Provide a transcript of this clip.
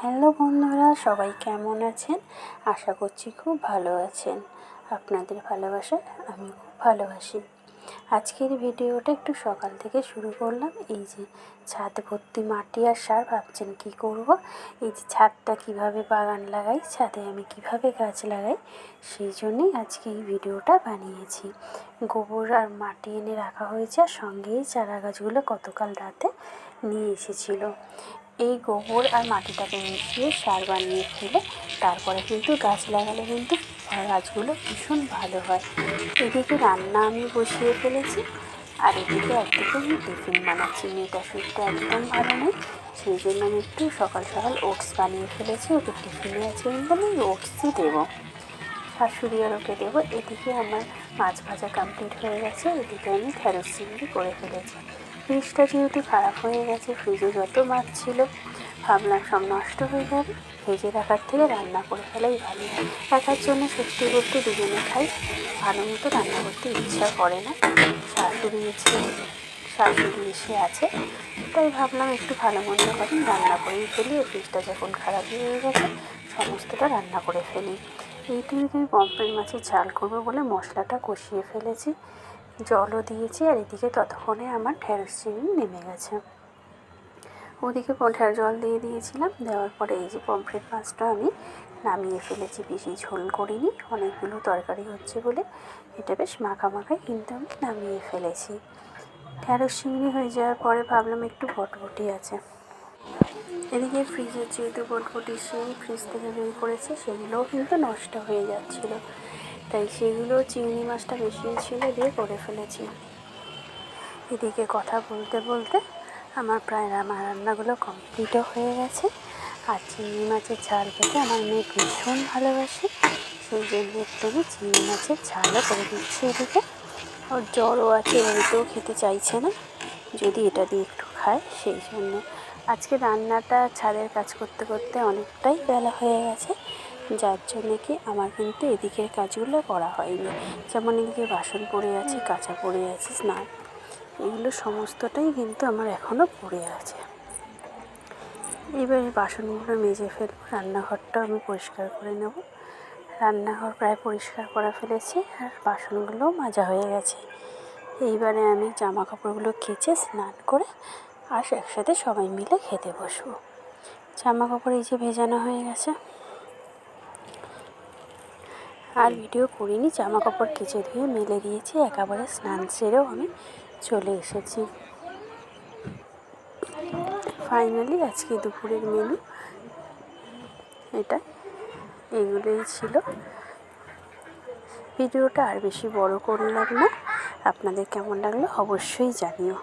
Hello বন্ধুরা, সবাই কেমন আছেন? আশা করছি খুব ভালো আছেন। আপনাদের ভালোবাসা আমি খুব ভালোবাসি। আজকের ভিডিওটা একটু সকাল থেকে শুরু করলাম। এই যে ছাদ ভর্তি মাটি আর সার, ভাবছেন কী করব? এই যে ছাদটা কীভাবে বাগান লাগাই, ছাদে আমি কীভাবে গাছ লাগাই, সেই জন্যেই আজকে এই ভিডিওটা বানিয়েছি। গোবর আর মাটি এনে রাখা হয়েছে আর সঙ্গেই চারা গাছগুলো গতকাল রাতে নিয়ে এসেছিল। এই গোবর আর মাটিটাকে মিশিয়ে সার বানিয়ে ফেলে তারপরে কিন্তু গাছ লাগালে কিন্তু গাছগুলো ভীষণ ভালো হয়। এদিকে রান্না আমি বসিয়ে ফেলেছি, আর এদিকে একদিকে আমি টিফিন বানাচ্ছি। মেয়েটা শরীরটা একদম ভালো নেই, সেই জন্য আমি একটু সকাল সকাল ওটস বানিয়ে ফেলেছি। ওকে টিফিনে আছে বলে ওই ওটসই দেবো। শাশুড়ি আর ওকে দেবো। এদিকে আমার মাছ ভাজা কমপ্লিট হয়ে গেছে। এদিকে আমি ঢ্যাঁড়স চিংড়ি করে ফেলেছি। ফ্রিজটা যেহেতু খারাপ হয়ে গেছে, ফ্রিজে যত মাছ ছিল ভাবলাম সব নষ্ট হয়ে যাবে। ভেজে রাখার থেকে রান্না করে ফেলাই ভালো। একার জন্য সত্যি বলতে দুজনে খাই। ভালো মতো রান্না করতে ইচ্ছা করে না। শাশুড়ি এসে শাশুড়ি এসে আছে। তাই ভাবলাম একটু ভালো মন্দ করে রান্না করেই ফেলি। ফ্রিজটা যখন খারাপ হয়ে গেছে, সমস্তটা রান্না করে ফেলি। এইটুকু আমি পম্পলেট মাছের ঝাল করব বলে মশলাটা কষিয়ে ফেলেছি। জলও দিয়েছি আর এদিকে ততক্ষণে আমার ঢেঁড়স চিনি নেমে গেছে। ওদিকে ঢেঁড় জল দিয়ে দিয়েছিলাম। দেওয়ার পরে এই যে পমফ্রেট মাছটা আমি নামিয়ে ফেলেছি, বেশি ঝোল করিনি। অনেকগুলো তরকারি হচ্ছে বলে এটা বেশ মাখা মাখাই কিন্তু আমি নামিয়ে ফেলেছি। ঢেঁড়স চিংড়ি হয়ে যাওয়ার পরে ভাবলাম একটু বটবটি আছে। এদিকে ফ্রিজের যেহেতু বটবটি সেই ফ্রিজ থেকে বের করেছে, সেগুলোও কিন্তু নষ্ট হয়ে যাচ্ছিল। তাই সেগুলো চিংড়ি মাছটা বেশি ছিল দিয়ে করে ফেলেছি। এদিকে কথা বলতে বলতে আমার প্রায় আমার রান্নাগুলো কমপ্লিটও হয়ে গেছে। আর চিংড়ি মাছের ঝাল খেতে আমার মেয়ে ভীষণ ভালোবাসে। সেই জন্য একটু আমি চিংড়ি মাছের ঝালও করে দিচ্ছি এদিকে। ওর জ্বরও আছে, এমনিতেও খেতে চাইছে না। যদি এটা দিয়ে একটু খায়, সেই জন্য। আজকে রান্নাটা ছাদের কাজ করতে করতে অনেকটাই বেলা হয়ে গেছে। যার জন্যে কি আমার কিন্তু এদিকের কাজগুলো করা হয়নি। যেমন এদিকে বাসন পড়ে আছে, কাঁচা পড়ে আছে, স্নান এগুলো সমস্তটাই কিন্তু আমার এখনও পড়ে আছে। এবার বাসনগুলো মেজে ফেলব, রান্নাঘরটাও আমি পরিষ্কার করে নেব। রান্নাঘর প্রায় পরিষ্কার করা ফেলেছি আর বাসনগুলোও মাজা হয়ে গেছে। এইবারে আমি জামা কাপড়গুলো কেচে স্নান করে আর একসাথে সবাই মিলে খেতে বসবো। জামা কাপড় এই যে ভেজানো হয়ে গেছে আর ভিডিও করিনি জামা কাপড় কেচে ধুয়ে মেলে দিয়েছি, একেবারে স্নান সেরেও আমি চলে এসেছি। ফাইনালি আজকে দুপুরের মেনু এটা এগুলোই ছিল। ভিডিওটা আর বেশি বড় করলাম না, আপনাদের কেমন লাগল অবশ্যই জানিও।